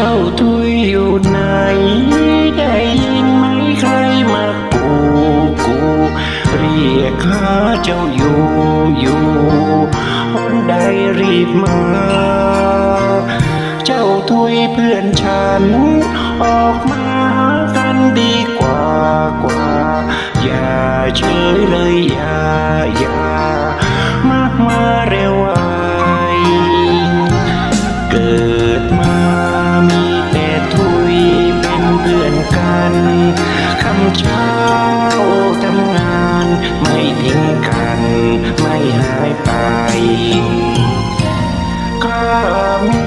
เจ้าทุยอยู่ไหน ได้ยินไหมใครมากูกู เรียกหาเจ้าอยู่อยู่วันใดรีบมา เจ้าทุยเพื่อนฉัน ออกมาหากันดีกว่ากว่า อย่าเฉยเลยอย่า ข้ามี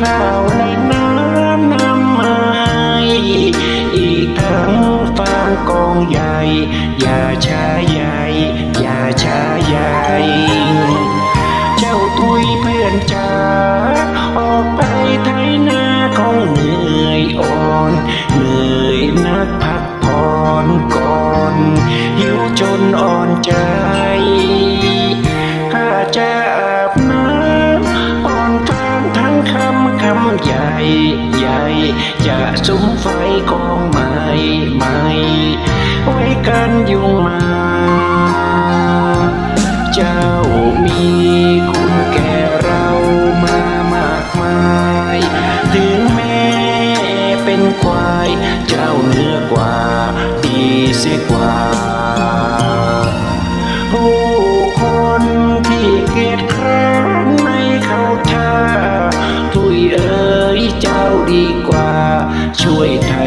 ข้าวในน้ำน้ำไม้อีกทั้งฟางกองใหญ่ อย่าช้าใหญ่อย่าช้าใหญ่เจ้าทุยเพื่อนจ๋าออกไปไถนาของเหนื่อยอ่อนเหนื่อยนักพักผ่อนก่อนหิวจนอ่อนใจ ใหญ่ใหญ่ จะสุมไฟกองใหม่ใหม่ไว้กันยุงมา เจ้ามีคุณแก่เรามามากมายถึงแม้เป็นควาย เจ้าเนื้อกว่า ดีเสียกว่า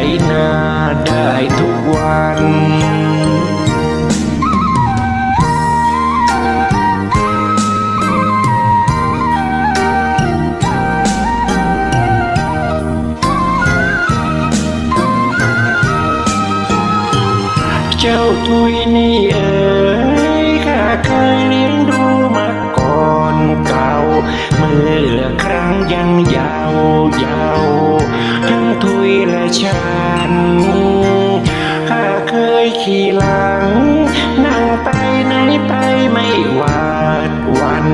ไถนาได้ทุกวันเจ้าทุยนี่เอ๋ยข้าเคยเลี้ยงดูมาก่อนเก่าเมื่อครั้ง ยังยาวยาวทั้งทุยและฉันข้าเคยขี่หลัง นั่งไปไหนไปไม่หวาดหวัน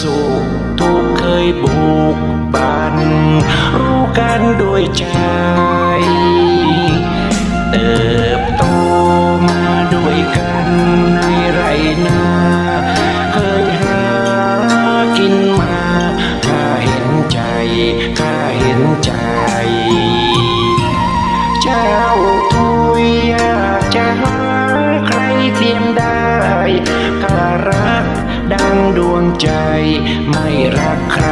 สุขทุกเคยบุกบัน รู้กันด้วยใจเติบ ใจ เจ้าทุยอยากจะหาใครเทียมได้ข้ารักดังดวงใจ ไม่รักใคร